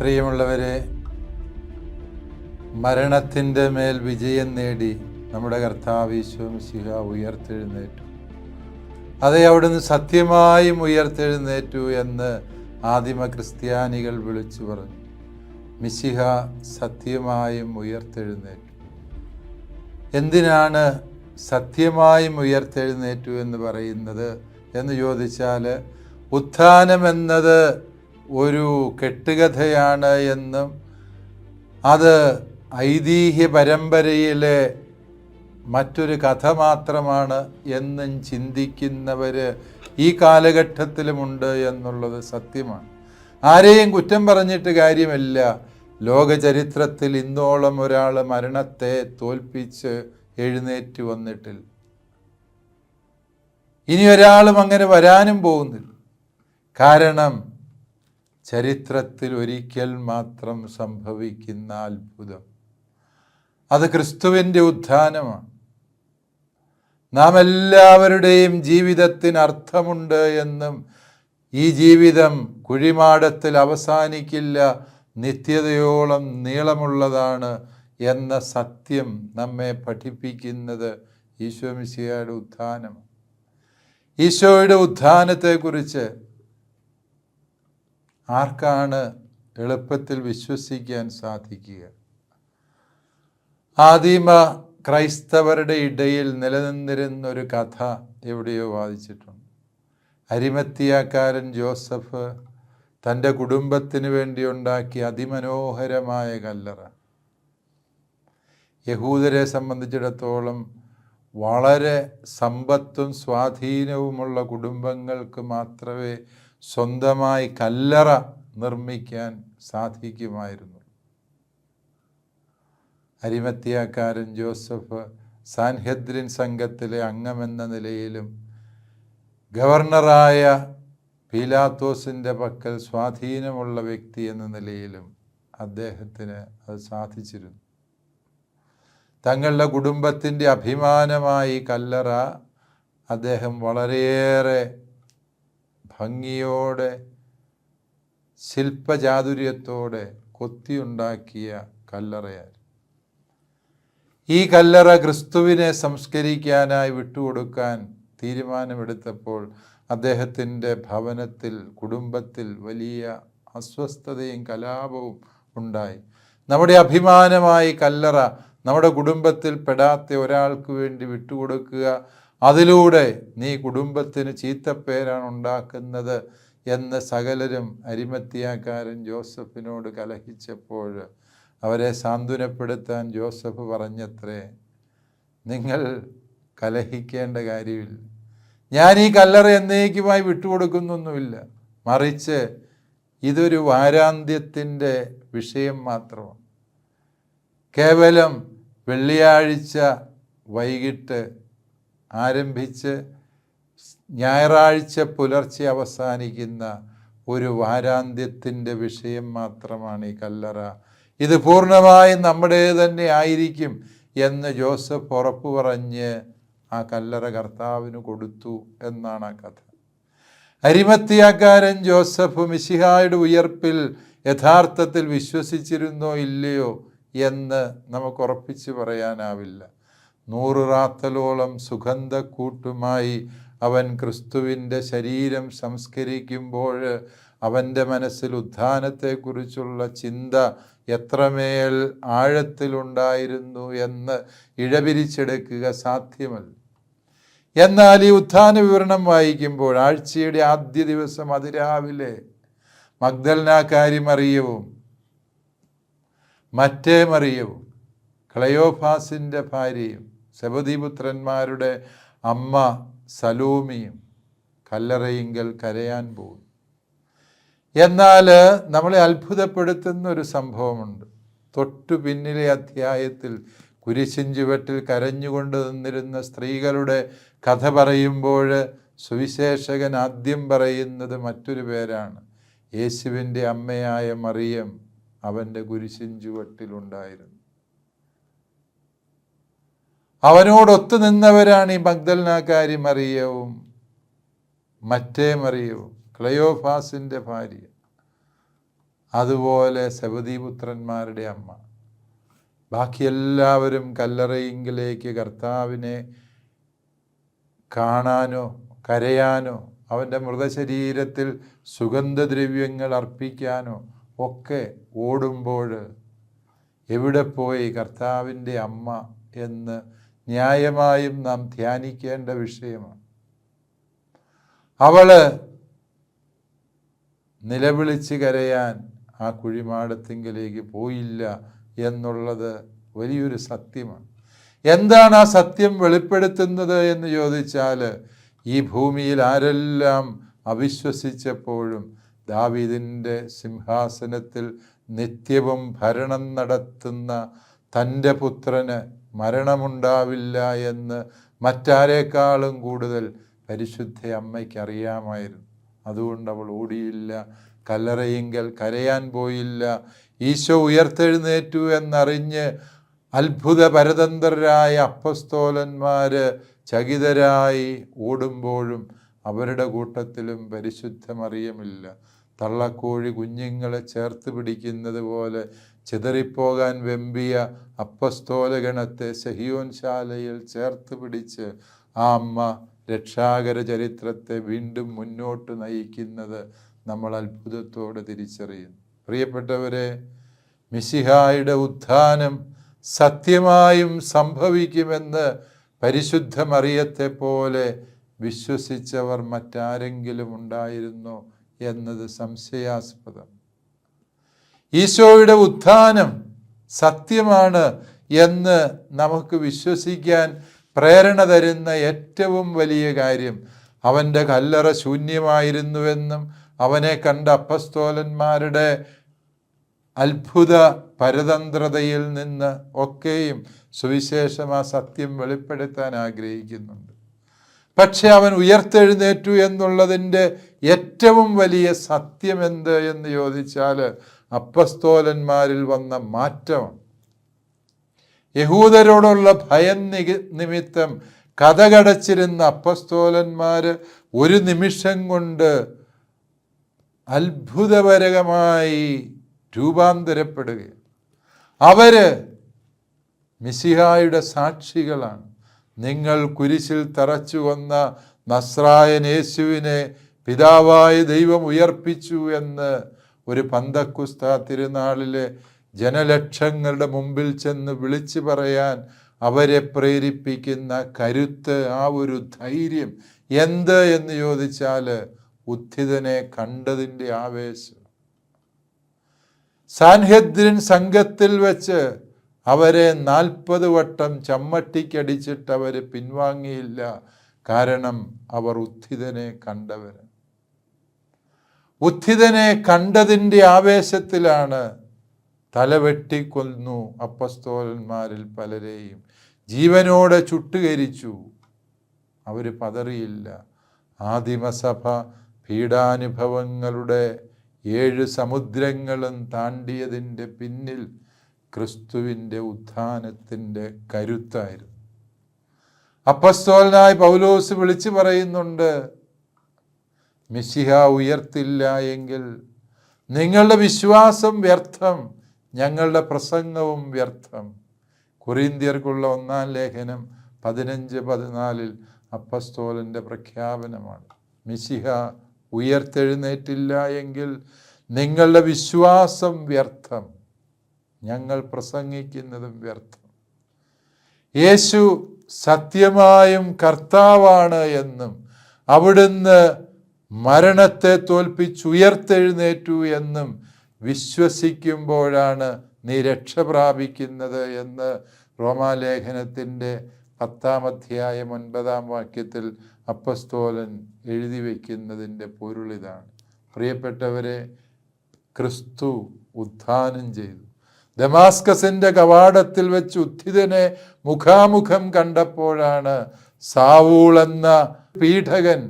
പ്രിയമുള്ളവരെ മരണത്തിന്റെ മേൽ വിജയം നേടി നമ്മുടെ കർത്താവ് ഈശോമിശിഹ ഉയർത്തെഴുന്നേറ്റു. അതെ അവിടുന്ന് സത്യമായും ഉയർത്തെഴുന്നേറ്റു എന്ന് ആദിമ ക്രിസ്ത്യാനികൾ വിളിച്ചു പറഞ്ഞു. മിശിഹ സത്യമായും ഉയർത്തെഴുന്നേറ്റു. എന്തിനാണ് സത്യമായും ഉയർത്തെഴുന്നേറ്റു എന്ന് പറയുന്നത് എന്ന് ചോദിച്ചാൽ ഉത്ഥാനം എന്നത് ഒരു കെട്ടുകഥയാണ് എന്നും അത് ഐതിഹ്യ പരമ്പരയിലെ മറ്റൊരു കഥ മാത്രമാണ് എന്നും ചിന്തിക്കുന്നവർ ഈ കാലഘട്ടത്തിലുമുണ്ട് എന്നുള്ളത് സത്യമാണ്. ആരെയും കുറ്റം പറഞ്ഞിട്ട് കാര്യമില്ല. ലോകചരിത്രത്തിൽ ഇന്നോളം ഒരാൾ മരണത്തെ തോൽപ്പിച്ച് എഴുന്നേറ്റ് വന്നിട്ടില്ല. ഇനി ഒരാളും അങ്ങനെ വരാനും പോകുന്നില്ല. കാരണം ചരിത്രത്തിൽ ഒരിക്കൽ മാത്രം സംഭവിക്കുന്ന അത്ഭുതം. അത് ക്രിസ്തുവിന്റെ ഉത്ഥാനമാണ്. നാം എല്ലാവരുടെയും ജീവിതത്തിന് അർത്ഥമുണ്ട് എന്നും ഈ ജീവിതം കുഴിമാടത്തിൽ അവസാനിക്കില്ല നിത്യതയോളം നീളമുള്ളതാണ് എന്ന സത്യം നമ്മെ പഠിപ്പിക്കുന്നത് ഈശോമിശിയുടെ ഉത്ഥാനം ഈശോയുടെ ഉത്ഥാനത്തെക്കുറിച്ച് ആർക്കാണ് എളുപ്പത്തിൽ വിശ്വസിക്കാൻ സാധിക്കുക? ആദിമ ക്രൈസ്തവരുടെ ഇടയിൽ നിലനിന്നിരുന്ന ഒരു കഥ എവിടെയോ വാദിച്ചിട്ടുണ്ട് അരിമത്തിയാക്കാരൻ ജോസഫ് തന്റെ കുടുംബത്തിന് വേണ്ടി ഉണ്ടാക്കിയ അതിമനോഹരമായ കല്ലറ. യഹൂദരെ സംബന്ധിച്ചിടത്തോളം വളരെ സമ്പത്തും സ്വാധീനവുമുള്ള കുടുംബങ്ങൾക്ക് മാത്രമേ സ്വന്തമായി കല്ലറ നിർമ്മിക്കാൻ സാധിക്കുമായിരുന്നു. അരിമത്തിയാക്കാരൻ ജോസഫ് സാൻഹെദ്രിൻ സംഘത്തിലെ അംഗമെന്ന നിലയിലും ഗവർണറായ പീലാത്തോസിന്റെ പക്കൽ സ്വാധീനമുള്ള വ്യക്തി എന്ന നിലയിലും അദ്ദേഹത്തിന് അത് സാധിച്ചിരുന്നു. തങ്ങളുടെ കുടുംബത്തിന്റെ അഭിമാനമായി കല്ലറ അദ്ദേഹം വളരെയേറെ ഭംഗിയോടെ ശില്പചാതുര്യത്തോടെ കൊത്തിയുണ്ടാക്കിയ കല്ലറയായി ഈ കല്ലറ ക്രിസ്തുവിനെ സംസ്കരിക്കാനായി വിട്ടുകൊടുക്കാൻ തീരുമാനമെടുത്തപ്പോൾ അദ്ദേഹത്തിന്റെ ഭവനത്തിൽ കുടുംബത്തിൽ വലിയ അസ്വസ്ഥതയും കലാപവും ഉണ്ടായി. നമ്മുടെ അഭിമാനമായി കല്ലറ നമ്മുടെ കുടുംബത്തിൽ പെടാത്ത ഒരാൾക്ക് വേണ്ടി വിട്ടുകൊടുക്കുക അതിലൂടെ നീ കുടുംബത്തിന് ചീത്തപ്പേരാണ് ഉണ്ടാക്കുന്നത് എന്ന് സകലരും അരിമത്തിയാക്കാരൻ ജോസഫിനോട് കലഹിച്ചപ്പോൾ അവരെ സാന്ത്വനപ്പെടുത്താൻ ജോസഫ് പറഞ്ഞത്രേ നിങ്ങൾ കലഹിക്കേണ്ട കാര്യമില്ല. ഞാൻ ഈ കല്ലറ എന്നേക്കുമായി വിട്ടുകൊടുക്കുന്നൊന്നുമില്ല. മറിച്ച് ഇതൊരു വാരാന്ത്യത്തിന്റെ വിഷയം മാത്രമാണ്. കേവലം വെള്ളിയാഴ്ച വൈകിട്ട് ആരംഭിച്ച് ഞായറാഴ്ച പുലർച്ചെ അവസാനിക്കുന്ന ഒരു വാരാന്ത്യത്തിന്റെ വിഷയം മാത്രമാണ് ഈ കല്ലറ. ഇത് പൂർണമായും നമ്മുടെ തന്നെ ആയിരിക്കും എന്ന് ജോസഫ് ഉറപ്പു പറഞ്ഞ് ആ കല്ലറ കർത്താവിന് കൊടുത്തു എന്നാണ് ആ കഥ. അരിമത്തിയാക്കാരൻ ജോസഫ് മിശിഹായുടെ ഉയർപ്പിൽ യഥാർത്ഥത്തിൽ വിശ്വസിച്ചിരുന്നോ ഇല്ലയോ എന്ന് നമുക്ക് ഉറപ്പിച്ച് പറയാനാവില്ല. നൂറ് റാത്തലോളം സുഗന്ധക്കൂട്ടുമായി അവൻ ക്രിസ്തുവിന്റെ ശരീരം സംസ്കരിക്കുമ്പോൾ അവന്റെ മനസ്സിൽ ഉത്ഥാനത്തെക്കുറിച്ചുള്ള ചിന്ത എത്രമേൽ ആഴത്തിലുണ്ടായിരുന്നു എന്ന് ഇഴപിരിച്ചെടുക്കുക സാധ്യമല്ല. എന്നാൽ ഈ ഉത്ഥാന വിവരണം വായിക്കുമ്പോൾ ആഴ്ചയുടെ ആദ്യ ദിവസം അതിരാവിലെ മഗ്ദൽനാക്കാരി മറിയവും മറ്റേ മറിയവും ക്ലയോഫാസിന്റെ ഭാര്യയും ശബദിപുത്രന്മാരുടെ അമ്മ സലോമിയും കല്ലറയിങ്കൽ കരയാൻ പോകും എന്നാൽ നമ്മളെ അത്ഭുതപ്പെടുത്തുന്ന ഒരു സംഭവമുണ്ട്. തൊട്ടു പിന്നിലെ അധ്യായത്തിൽ കുരിശിൻ ചുവട്ടിൽ കരഞ്ഞുകൊണ്ട് നിന്നിരുന്ന സ്ത്രീകളുടെ കഥ പറയുമ്പോൾ സുവിശേഷകൻ ആദ്യം പറയുന്നത് മറ്റൊരു പേരാണ്. യേശുവിന്റെ അമ്മയായ മറിയം അവന്റെ കുരിശിൻ ചുവട്ടിലുണ്ടായിരുന്നു അവനോടൊത്തു നിന്നവരാണ് ഈ മഗ്ദലനാക്കാരി മറിയവും മറ്റേ മറിയവും. ക്ലയോഫാസിന്റെ ഭാര്യ. അതുപോലെ സബദീപുത്രന്മാരുടെ അമ്മ. ബാക്കി എല്ലാവരും കല്ലറയിങ്കിലേക്ക് കർത്താവിനെ കാണാനോ കരയാനോ അവന്റെ മൃതശരീരത്തിൽ സുഗന്ധദ്രവ്യങ്ങൾ അർപ്പിക്കാനോ ഒക്കെ ഓടുമ്പോൾ എവിടെ പോയി കർത്താവിന്റെ അമ്മ എന്ന് ന്യായമായും നാം ധ്യാനിക്കേണ്ട വിഷയമാണ്. അവൾ നിലവിളിച്ച് കരയാൻ ആ കുഴിമാടത്തിങ്കിലേക്ക് പോയില്ല എന്നുള്ളത് വലിയൊരു സത്യമാണ്. എന്താണ് ആ സത്യം വെളിപ്പെടുത്തുന്നത് എന്ന് ചോദിച്ചാൽ ഈ ഭൂമിയിൽ ആരെല്ലാം അവിശ്വസിച്ചപ്പോഴും ദാവീദിന്റെ സിംഹാസനത്തിൽ നിത്യവും ഭരണം നടത്തുന്ന തന്റെ പുത്രന് മരണമുണ്ടാവില്ല എന്ന് മറ്റാരേക്കാളും കൂടുതൽ പരിശുദ്ധ അമ്മയ്ക്ക് അറിയാമായിരുന്നു അതുകൊണ്ട് അവൾ ഓടിയില്ല കല്ലറയിങ്കൽ കരയാൻ പോയില്ല. ഈശോ ഉയർത്തെഴുന്നേറ്റു എന്നറിഞ്ഞ് അത്ഭുത പരതന്ത്രരായ അപ്പസ്തോലന്മാര് ചകിതരായി ഓടുമ്പോഴും അവരുടെ കൂട്ടത്തിലും പരിശുദ്ധമറിയമില്ല. തള്ളക്കോഴി കുഞ്ഞുങ്ങളെ ചേർത്ത് പിടിക്കുന്നത് പോലെ ചിതറിപ്പോകാൻ വെമ്പിയ അപ്പസ്തോലഗണത്തെ സഹിയോൻ ശാലയിൽ ചേർത്ത് പിടിച്ച് ആ അമ്മ രക്ഷാകര ചരിത്രത്തെ വീണ്ടും മുന്നോട്ട് നയിക്കുന്നത് നമ്മൾ അത്ഭുതത്തോടെ തിരിച്ചറിയുന്നു. പ്രിയപ്പെട്ടവരെ മിശിഹായുടെ ഉത്ഥാനം സത്യമായും സംഭവിക്കുമെന്ന് പരിശുദ്ധ മറിയത്തെ പോലെ വിശ്വസിച്ചവർ മറ്റാരെങ്കിലും ഉണ്ടായിരുന്നോ എന്നത് സംശയാസ്പദം. ഈശോയുടെ ഉത്ഥാനം സത്യമാണ് എന്ന് നമുക്ക് വിശ്വസിക്കാൻ പ്രേരണ തരുന്ന ഏറ്റവും വലിയ കാര്യം അവന്റെ കല്ലറ ശൂന്യമായിരുന്നുവെന്നും അവനെ കണ്ട അപ്പസ്തോലന്മാരുടെ അത്ഭുത പരതന്ത്രതയിൽ നിന്ന് ഒക്കെയും സുവിശേഷം ആ സത്യം വെളിപ്പെടുത്താൻ ആഗ്രഹിക്കുന്നുണ്ട്. പക്ഷെ അവൻ ഉയർത്തെഴുന്നേറ്റു എന്നുള്ളതിന്റെ ഏറ്റവും വലിയ സത്യം എന്ത് എന്ന് ചോദിച്ചാൽ അപ്പസ്തോലന്മാരിൽ വന്ന മാറ്റമാണ് യഹൂദരോടുള്ള ഭയം നിമിത്തം കഥകടച്ചിരുന്ന അപ്പസ്തോലന്മാർ ഒരു നിമിഷം കൊണ്ട് അത്ഭുതപരകമായി രൂപാന്തരപ്പെടുകയാണ്. അവർ മിസിഹായുടെ സാക്ഷികളാണ്. നിങ്ങൾ കുരിശിൽ തറച്ചു വന്ന നസ്രായൻ യേശുവിനെ പിതാവായ ദൈവം ഉയർപ്പിച്ചു എന്ന് ഒരു പന്തക്കുസ്ത തിരുനാളിലെ ജനലക്ഷങ്ങളുടെ മുമ്പിൽ ചെന്ന് വിളിച്ചു പറയാൻ അവരെ പ്രേരിപ്പിക്കുന്ന കരുത്ത് ആ ഒരു ധൈര്യം എന്ത് എന്ന് ചോദിച്ചാൽ ഉദ്ധിതനെ കണ്ടതിന്റെ ആവേശം. സാൻഹെദ്രിൻ സംഘത്തിൽ വെച്ച് അവരെ നാൽപ്പത് വട്ടം ചമ്മട്ടിക്കടിച്ചിട്ട് അവർ പിൻവാങ്ങിയില്ല. കാരണം അവർ ഉദ്ധിതനെ കണ്ടവർ ഉത്ഥിതനെ കണ്ടതിന്റെ ആവേശത്തിലാണ് തലവെട്ടിക്കൊന്നു അപ്പസ്തോലന്മാരിൽ പലരെയും. ജീവനോടെ ചുട്ടുകരിച്ചു. അവർ പതറിയില്ല. ആദിമസഭ പീഡാനുഭവങ്ങളുടെ ഏഴ് സമുദ്രങ്ങളും താണ്ടിയതിന്റെ പിന്നിൽ ക്രിസ്തുവിന്റെ ഉത്ഥാനത്തിന്റെ കരുത്തായിരുന്നു. അപ്പസ്തോലനായി പൗലോസ് വിളിച്ചു പറയുന്നുണ്ട് മിശിഹ ഉയർത്തില്ല എങ്കിൽ നിങ്ങളുടെ വിശ്വാസം വ്യർത്ഥം ഞങ്ങളുടെ പ്രസംഗവും വ്യർത്ഥം. കുരീന്ത്യർക്കുള്ള ഒന്നാം ലേഖനം പതിനഞ്ച് പതിനാലിൽ അപ്പസ്തോലന്റെ പ്രഖ്യാപനമാണ്. മിശിഹ ഉയർത്തെഴുന്നേറ്റില്ല എങ്കിൽ നിങ്ങളുടെ വിശ്വാസം വ്യർത്ഥം ഞങ്ങൾ പ്രസംഗിക്കുന്നതും വ്യർത്ഥം. യേശു സത്യമായും കർത്താവാണ് എന്നും അവിടുന്ന് മരണത്തെ തോൽപ്പിച്ചുയർത്തെഴുന്നേറ്റു എന്നും വിശ്വസിക്കുമ്പോഴാണ് നീ രക്ഷ പ്രാപിക്കുന്നത് എന്ന് റോമാലേഖനത്തിന്റെ പത്താം അധ്യായം ഒൻപതാം വാക്യത്തിൽ അപ്പസ്തോലൻ എഴുതി വയ്ക്കുന്നതിന്റെ പൊരുളിതാണ് പ്രിയപ്പെട്ടവരെ ക്രിസ്തു ഉത്ഥാനം ചെയ്തു. ദമാസ്കസിന്റെ കവാടത്തിൽ വെച്ച് ഉദ്ധിതനെ മുഖാമുഖം കണ്ടപ്പോഴാണ് സാവൂൾ എന്ന പീഠകൻ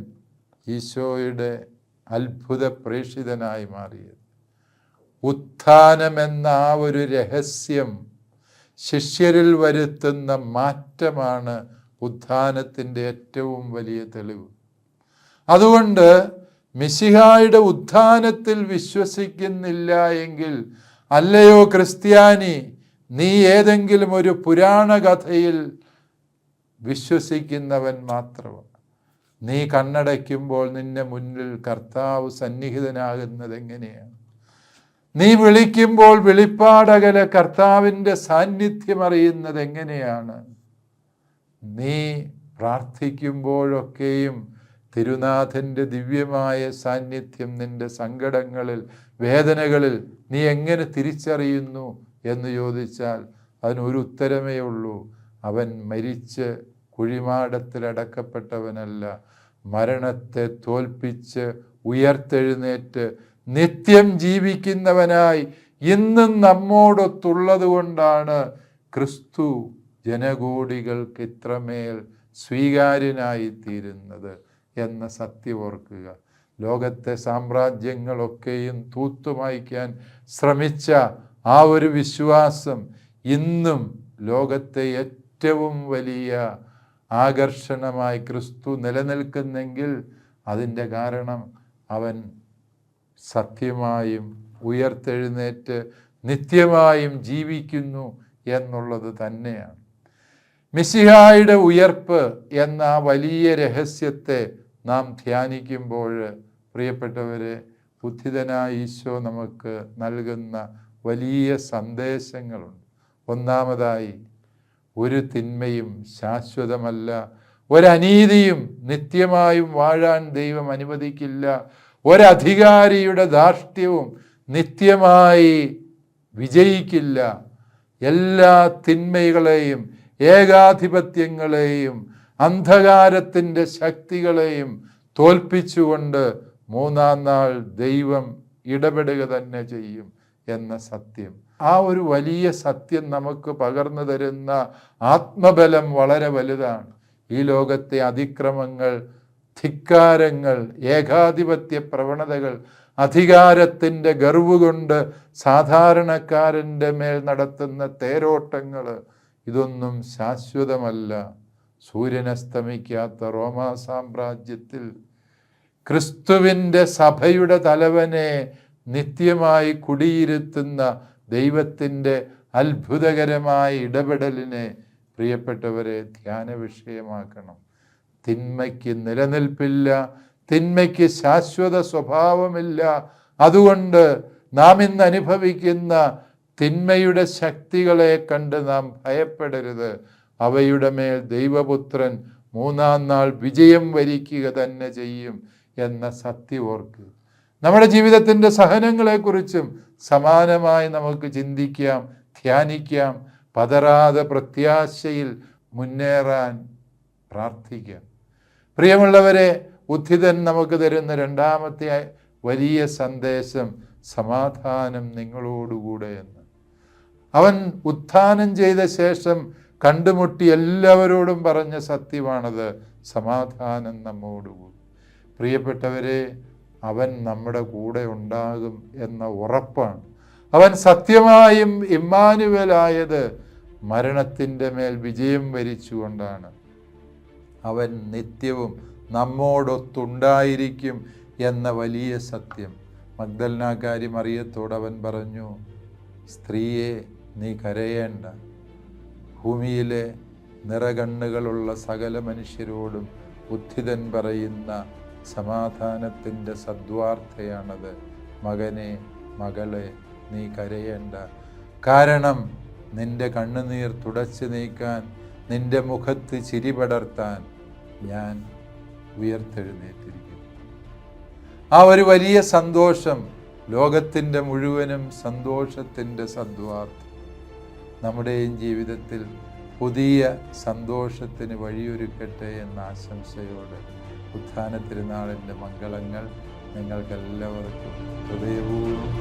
ഈശോയുടെ അത്ഭുത പ്രേഷിതനായി മാറിയത്. ഉത്ഥാനമെന്ന ആ ഒരു രഹസ്യം ശിഷ്യരിൽ വരുത്തുന്ന മാറ്റമാണ് ഉത്ഥാനത്തിന്റെ ഏറ്റവും വലിയ തെളിവ്. അതുകൊണ്ട് മിശിഹായുടെ ഉത്ഥാനത്തിൽ വിശ്വസിക്കുന്നില്ല എങ്കിൽ അല്ലയോ ക്രിസ്ത്യാനി നീ ഏതെങ്കിലും ഒരു പുരാണ കഥയിൽ വിശ്വസിക്കുന്നവൻ മാത്രമാണ്. നീ കണ്ണടയ്ക്കുമ്പോൾ നിന്റെ മുന്നിൽ കർത്താവ് സന്നിഹിതനാകുന്നത് എങ്ങനെയാണ് നീ വിളിക്കുമ്പോൾ വെളിപ്പാടകലെ കർത്താവിന്റെ സാന്നിധ്യം അറിയുന്നത് എങ്ങനെയാണ് നീ പ്രാർത്ഥിക്കുമ്പോഴൊക്കെയും തിരുനാഥന്റെ ദിവ്യമായ സാന്നിധ്യം നിന്റെ സങ്കടങ്ങളിൽ വേദനകളിൽ നീ എങ്ങനെ തിരിച്ചറിയുന്നു എന്ന് ചോദിച്ചാൽ അതിനൊരു ഉത്തരമേ ഉള്ളൂ. അവൻ മരിച്ച് കുഴിമാടത്തിലടക്കപ്പെട്ടവനല്ല. മരണത്തെ തോൽപ്പിച്ച് ഉയർത്തെഴുന്നേറ്റ് നിത്യം ജീവിക്കുന്നവനായി ഇന്നും നമ്മോടൊത്തുള്ളത് കൊണ്ടാണ് ക്രിസ്തു ജനകോടികൾക്ക് ഇത്രമേൽ സ്വീകാര്യനായി തീരുന്നത് എന്ന സത്യം ഓർക്കുക. ലോകത്തെ സാമ്രാജ്യങ്ങളൊക്കെയും തൂത്തുമായ്ക്കാൻ ശ്രമിച്ച ആ ഒരു വിശ്വാസം ഇന്നും ലോകത്തെ ഏറ്റവും വലിയ ആകർഷണമായി ക്രിസ്തു നിലനിൽക്കുന്നെങ്കിൽ അതിന്റെ കാരണം അവൻ സത്യമായും ഉയർത്തെഴുന്നേറ്റ് നിത്യമായും ജീവിക്കുന്നു എന്നുള്ളത് തന്നെയാണ്. മിസിഹായുടെ ഉയർപ്പ് എന്ന വലിയ രഹസ്യത്തെ നാം ധ്യാനിക്കുമ്പോൾ പ്രിയപ്പെട്ടവരെ ബുദ്ധിതനായ ഈശോ നമുക്ക് നൽകുന്ന വലിയ സന്ദേശങ്ങളുണ്ട്. ഒന്നാമതായി ഒരു തിന്മയും ശാശ്വതമല്ല. ഒരനീതിയും നിത്യമായും വാഴാൻ ദൈവം അനുവദിക്കില്ല. ഒരധികാരിയുടെ ധാർഷ്ട്യവും നിത്യമായി വിജയിക്കില്ല. എല്ലാ തിന്മകളെയും ഏകാധിപത്യങ്ങളെയും അന്ധകാരത്തിന്റെ ശക്തികളെയും തോൽപ്പിച്ചുകൊണ്ട് മൂന്നാം നാൾ ദൈവം ഇടപെടുക തന്നെ ചെയ്യും. എന്ന സത്യം. ആ ഒരു വലിയ സത്യം നമുക്ക് പകർന്നു തരുന്ന ആത്മബലം വളരെ വലുതാണ്. ഈ ലോകത്തെ അതിക്രമങ്ങൾ ധിക്കാരങ്ങൾ ഏകാധിപത്യ പ്രവണതകൾ അധികാരത്തിന്റെ ഗർവ് കൊണ്ട് സാധാരണക്കാരന്റെ മേൽ നടത്തുന്ന തേരോട്ടങ്ങൾ ഇതൊന്നും ശാശ്വതമല്ല. സൂര്യനസ്തമിക്കാത്ത റോമാ സാമ്രാജ്യത്തിൽ ക്രിസ്തുവിന്റെ സഭയുടെ തലവനെ നിത്യമായി കുടിയിരുത്തുന്ന ദൈവത്തിന്റെ അത്ഭുതകരമായ ഇടപെടലിനെ പ്രിയപ്പെട്ടവരെ ധ്യാന വിഷയമാക്കണം. തിന്മയ്ക്ക് നിലനിൽപ്പില്ല തിന്മയ്ക്ക് ശാശ്വത സ്വഭാവമില്ല. അതുകൊണ്ട് നാം ഇന്ന് അനുഭവിക്കുന്ന തിന്മയുടെ ശക്തികളെ കണ്ട് നാം ഭയപ്പെടരുത്. അവയുടെ മേൽ ദൈവപുത്രൻ മൂന്നാം നാൾ വിജയം വരിക്കുക തന്നെ ചെയ്യും എന്ന സത്യം ഓർക്കുക. നമ്മുടെ ജീവിതത്തിന്റെ സഹനങ്ങളെക്കുറിച്ചും സമാനമായി നമുക്ക് ചിന്തിക്കാം ധ്യാനിക്കാം പതറാതെ പ്രത്യാശയിൽ മുന്നേറാൻ പ്രാർത്ഥിക്കാം. പ്രിയമുള്ളവരെ ഉദ്ധിതൻ നമുക്ക് തരുന്ന രണ്ടാമത്തെ വലിയ സന്ദേശം സമാധാനം നിങ്ങളോടുകൂടെ എന്ന്. അവൻ ഉത്ഥാനം ചെയ്ത ശേഷം കണ്ടുമുട്ടി എല്ലാവരോടും പറഞ്ഞ സത്യമാണത് സമാധാനം നമ്മോടുകൂടി. പ്രിയപ്പെട്ടവരെ അവൻ നമ്മുടെ കൂടെ ഉണ്ടാകും എന്ന ഉറപ്പാണ്. അവൻ സത്യമായും ഇമ്മാനുവലായത് മരണത്തിന്റെ മേൽ വിജയം വരിച്ചുകൊണ്ടാണ്. അവൻ നിത്യവും നമ്മോടൊത്തുണ്ടായിരിക്കും എന്ന വലിയ സത്യം. മഗ്ദലനാകാരി മറിയത്തോട് അവൻ പറഞ്ഞു സ്ത്രീയെ നീ കരയേണ്ട. ഭൂമിയിലെ നിറകണ്ണുകളുള്ള സകല മനുഷ്യരോടും ബുദ്ധിതൻ പറയുന്ന സമാധാനത്തിന്റെ സദ്വാർത്ഥയാണത് മകനെ മകളെ നീ കരയേണ്ട. കാരണം നിന്റെ കണ്ണുനീർ തുടച്ചു നീക്കാൻ നിന്റെ മുഖത്ത് ചിരി പടർത്താൻ ഞാൻ ഉയർത്തെഴുന്നേറ്റിരിക്കുന്നു. ആ ഒരു വലിയ സന്തോഷം ലോകത്തിന്റെ മുഴുവനും സന്തോഷത്തിന്റെ സദ്വാർത്ഥം നമ്മുടെയും ജീവിതത്തിൽ പുതിയ സന്തോഷത്തിന് വഴിയൊരുക്കട്ടെ എന്ന ആശംസയോടെ ഉത്ഥാന തിരുനാളിന്റെ മംഗളങ്ങൾ നിങ്ങൾക്കെല്ലാവർക്കും ഹൃദയപൂർവം